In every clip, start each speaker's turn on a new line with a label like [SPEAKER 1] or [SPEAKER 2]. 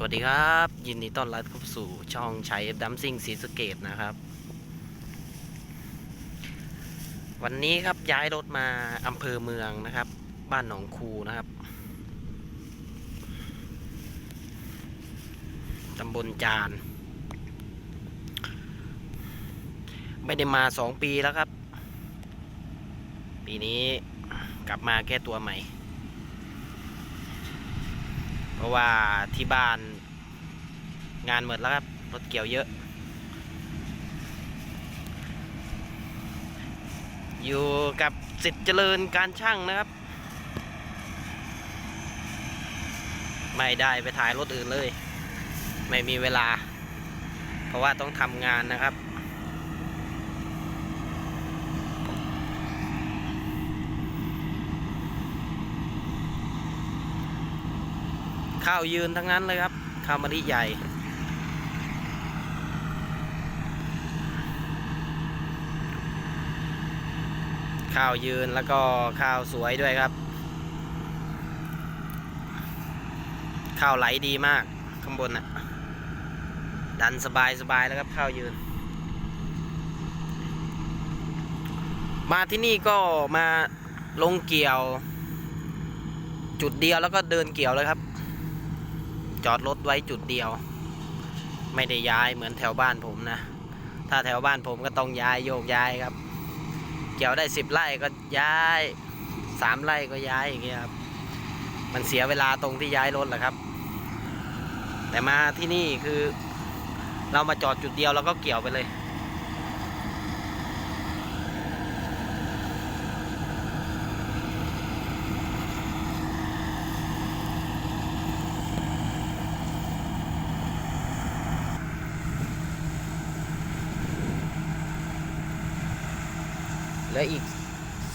[SPEAKER 1] สวัสดีครับ ยินดีต้อนรับเข้าสู่ช่องชัยดัมซิงสีสเกตนะครับ วันนี้ครับย้ายรถมาอำเภอเมืองนะครับ บ้านหนองคูนะครับตำบลจาน ไม่ได้มาสองปีแล้วครับ ปีนี้กลับมาแก้ตัวใหม่ เพราะว่าที่บ้านงานหมดแล้วครับ รถเกี่ยวเยอะ อยู่กับสิทธิ์เจริญการช่างนะครับ ไม่ได้ไปถ่ายรถอื่นเลย ไม่มีเวลา เพราะว่าต้องทำงานนะครับ ข้าวยืนทั้งนั้นเลยครับ ข้าวมะลิใหญ่ข้าวยืนแล้วก็ข้าวสวยด้วยครับ ข้าวไหลดีมากข้างบนน่ะดันสบายสบายแล้วครับข้าวยืน มาที่นี่ก็มาลงเกี่ยว จุดเดียวแล้วก็เดินเกี่ยวเลยครับ จอดรถไว้จุดเดียว ไม่ได้ย้ายเหมือนแถวบ้านผมนะ ถ้าแถวบ้านผมก็ต้องย้ายโยกย้ายครับ เกี่ยวได้สิบไร่ก็ย้ายสามไร่ก็ย้ายอย่างเงี้ยครับ มันเสียเวลาตรงที่ย้ายรถแหละครับ แต่มาที่นี่คือ เรามาจอดจุดเดียวแล้วก็เกี่ยวไปเลย ลืออีก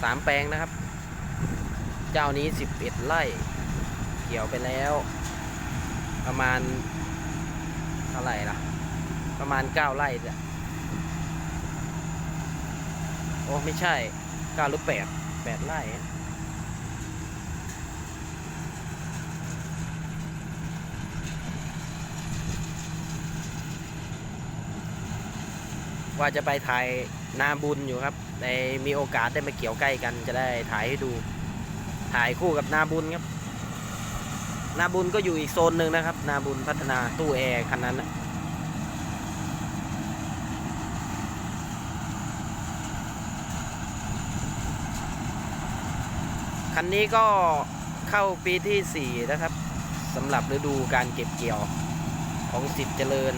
[SPEAKER 1] สามแปลงนะครับ เจ้านี้สิบเอ็ดไร่เกี่ยวไปแล้ว ประมาณเท่าไหร่ล่ะ ประมาณเก้าไร่จ้ะโอ้ไม่ใช่เก้าหรือแปดแปดไร่ว่าจะไปถ่ายนาบุญอยู่ครับ ในมีโอกาสได้มาเกี่ยวใกล้กันจะได้ถ่ายให้ดู ถ่ายคู่กับนาบุญครับนาบุญก็อยู่อีกโซนหนึ่งนะครับ นาบุญพัฒนาตู้แอร์คันนั้นนะคันนี้ก็เข้าปีที่ 4 นะครับสำหรับฤดูการเก็บเกี่ยวของสิทธิ์เจริญ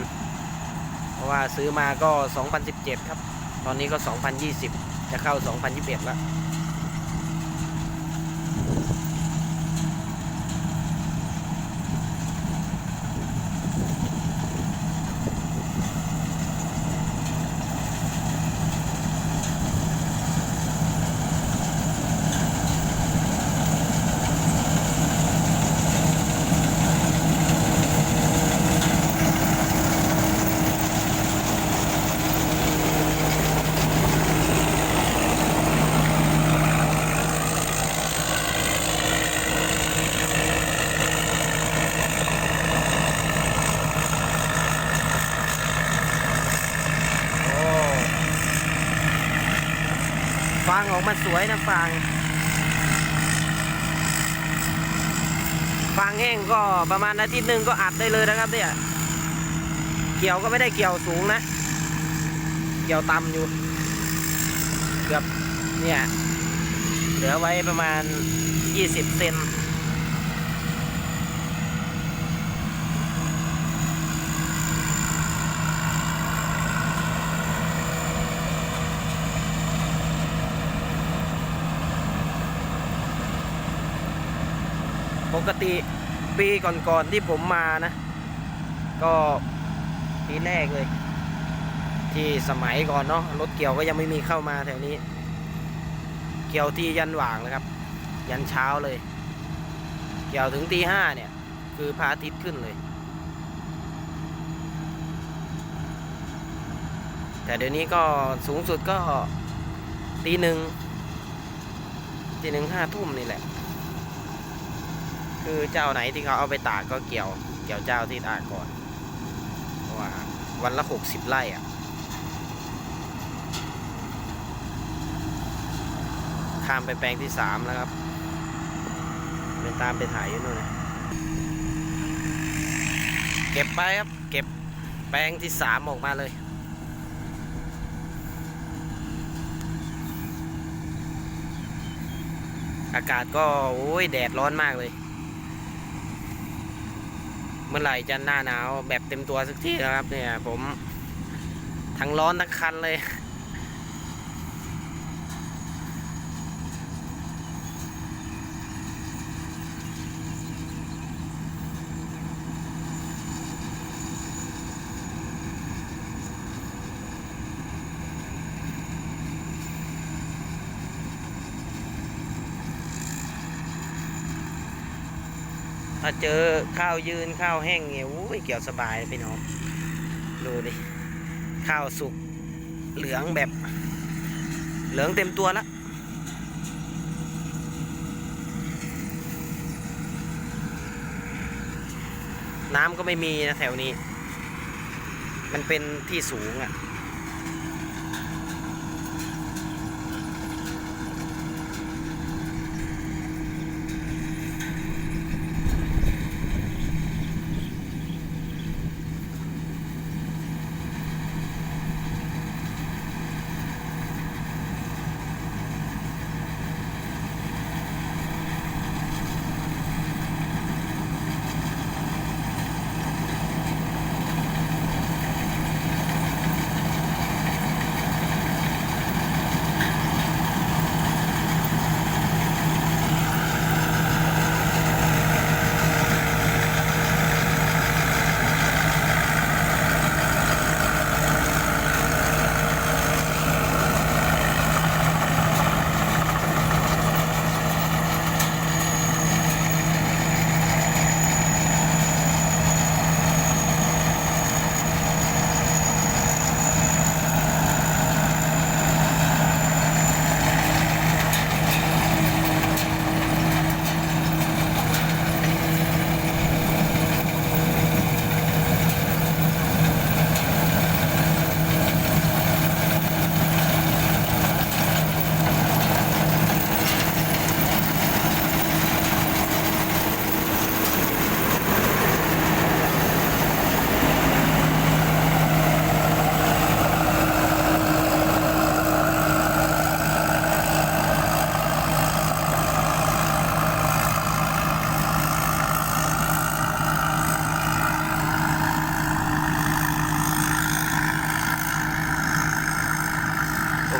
[SPEAKER 1] เพราะว่าซื้อมาก็ 2017 ครับ ตอนนี้ก็ 2020 จะเข้า 2021แล้ว โอ้ ฟางออกมาสวยนะฟาง ฟางแห้งก็ประมาณอาทิตย์หนึ่งก็อัดได้เลยนะครับเนี่ย เกี่ยวก็ไม่ได้เกี่ยวสูงนะ เกี่ยวต่ำอยู่ เกือบเนี่ย เหลือไว้ประมาณ 20 เซน ปกติปีก่อนๆที่ผมมานะ ก็ปีแรกเลย ที่สมัยก่อนเนาะรถเกี่ยวก็ยังไม่มีเข้ามาแถวนี้ เกี่ยวที่ยันหว่างเลยครับ ยันเช้าเลย เกี่ยวถึงตีห้าเนี่ย คือพระอาทิตย์ขึ้นเลย แต่เดี๋ยวนี้ก็สูงสุดก็ตีหนึ่งตีหนึ่งห้าทุ่มนี่แหละ คือเจ้าไหนที่เขาเอาไปตากก็เกี่ยว เกี่ยวเจ้าที่ตากก่อนว่าวันละหกสิบไร่อะข้ามไปแปลงที่สามแล้วครับไปตามไปถ่ายอยู่นู่นนะเก็บไปครับ เก็บแปลงที่สามออกมาเลยอากาศก็โอ้ยแดดร้อนมากเลย มื่อไหร่จะหน้าหนาวแบบเต็มตัวสักทีนะครับเนี่ยผมทั้งร้อนทั้งคันเลย ถ้าเจอข้าวยืนข้าวแห้งเนี่ยโอ้ยเกี่ยวสบายเลยพี่น้องดูดิข้าวสุกเหลืองแบบ เหลืองเต็มตัวแล้วน้ำก็ไม่มีนะแถวนี้ มันเป็นที่สูงอะ่ะ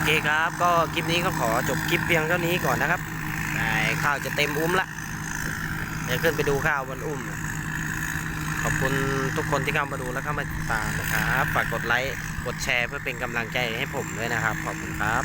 [SPEAKER 1] เคครับก็คลิปนี้ก็ขอจบคลิปเพียงเท่านี้ก่อนนะครับข้าวจะเต็มอุ้มละเดี๋ยวขึ้นไปดูข้าวบนอุ้ม ขอบคุณทุกคนที่เข้ามาดูและเข้ามาติดตามนะครับฝากกดไลค์กดแชร์เพื่อเป็นกำลังใจให้ผมด้วยนะครับ ขอบคุณครับ